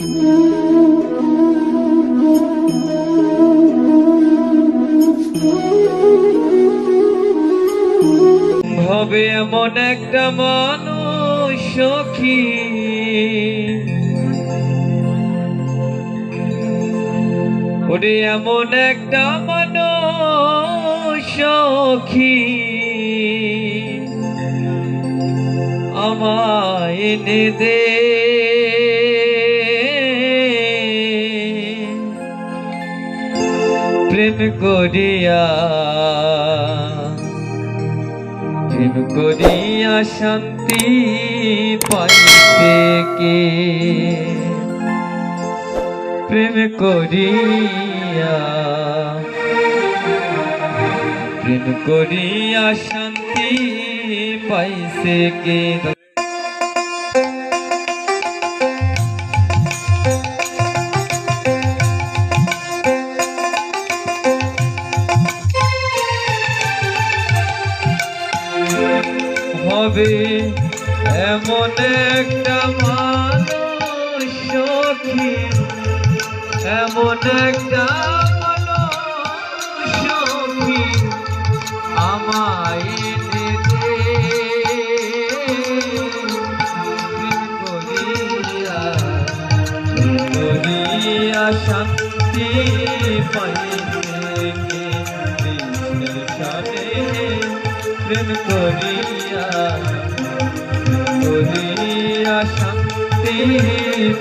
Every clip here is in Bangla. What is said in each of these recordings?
হবে এমন একটা মানুষ সখী। ওরে এমন একটা মানুষ সখী। আমায় এনে দে প্রেম করিয়া প্রেম করিয়া শান্তি পাইতে কে? প্রেম করিয়া প্রেম করিয়া শান্তি পাইছে কে? একটা মানুষ সখী এমন একটা সখী আমায় শান্তি পাইতে কে? কৃষ্ণের প্রেম করিয়া শান্তি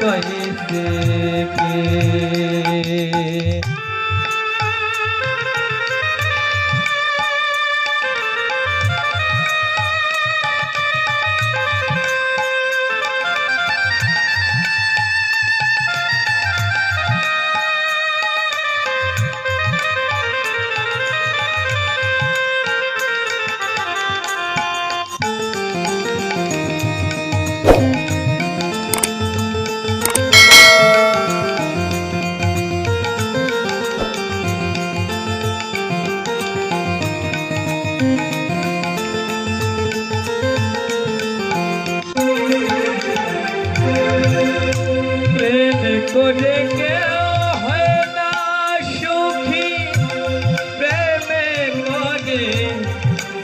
পাইতে কে?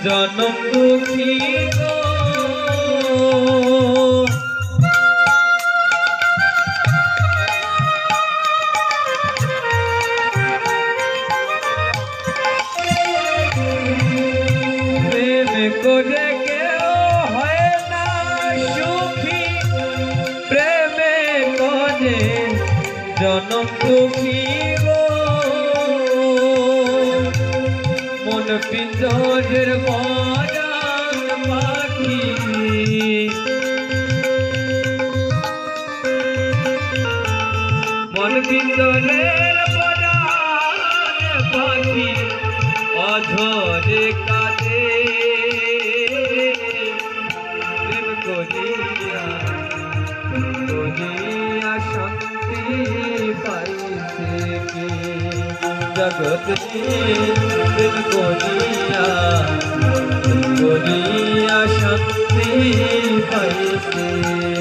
জনম দুঃখী পিঞ্জরের মরান পাখি। মন পিঞ্জরের মরান পাখি। অঝরে জগৎ প্রেম করিয়া করিয়া শান্তি পাইছে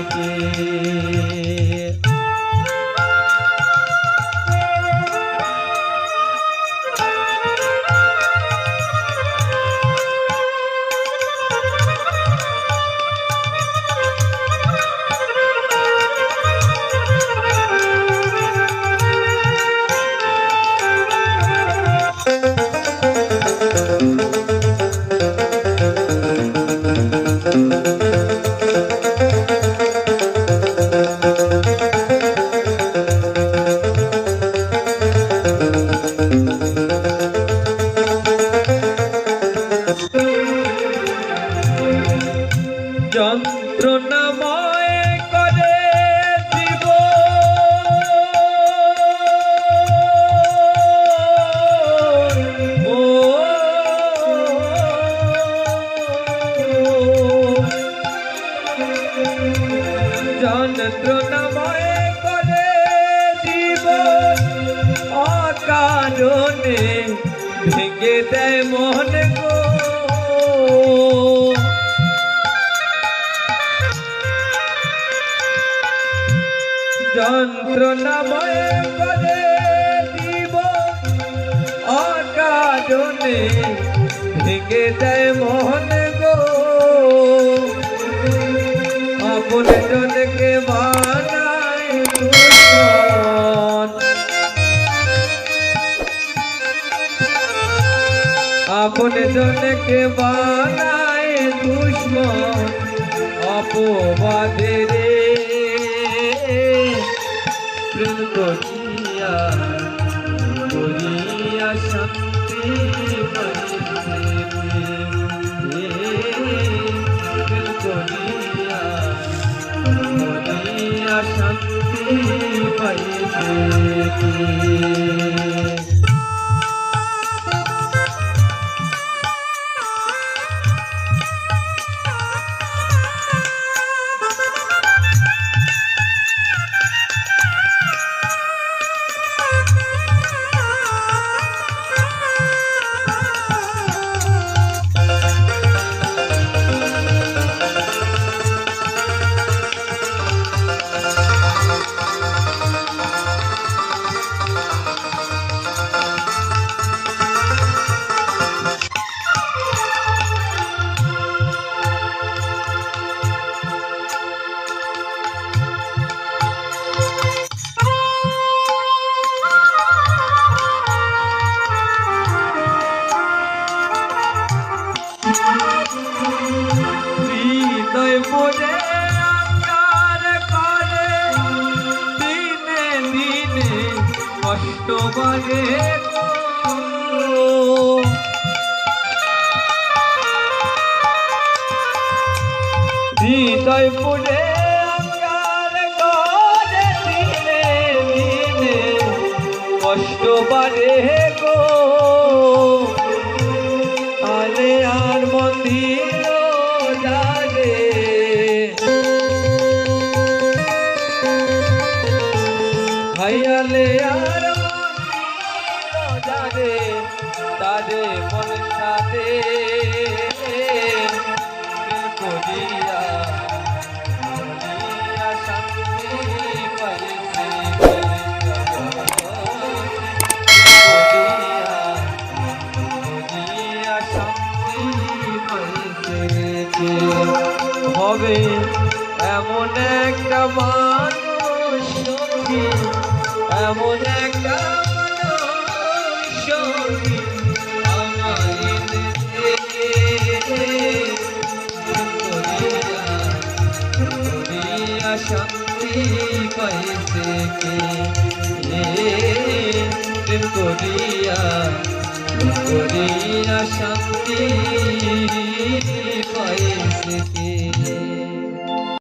কে যন্ত্রণাময় করে দিব অকারণে ভেঙে দেয় মোহন গো আপন জনকে বানায় আপন জনকে বানায় দুশ্মন অপবাদে রে প্রেম করিয়া করিয়া শান্তি প্রেম শান্তি পাইছে পড়ে আকার করে। দিনে দিনে কষ্ট বাগে হৃদয় পড়ে এমন একটা মানুষ এমন একটা সঙ্গী আমার এনেছে। করিয়া করিয়া শান্তি পাইছে কে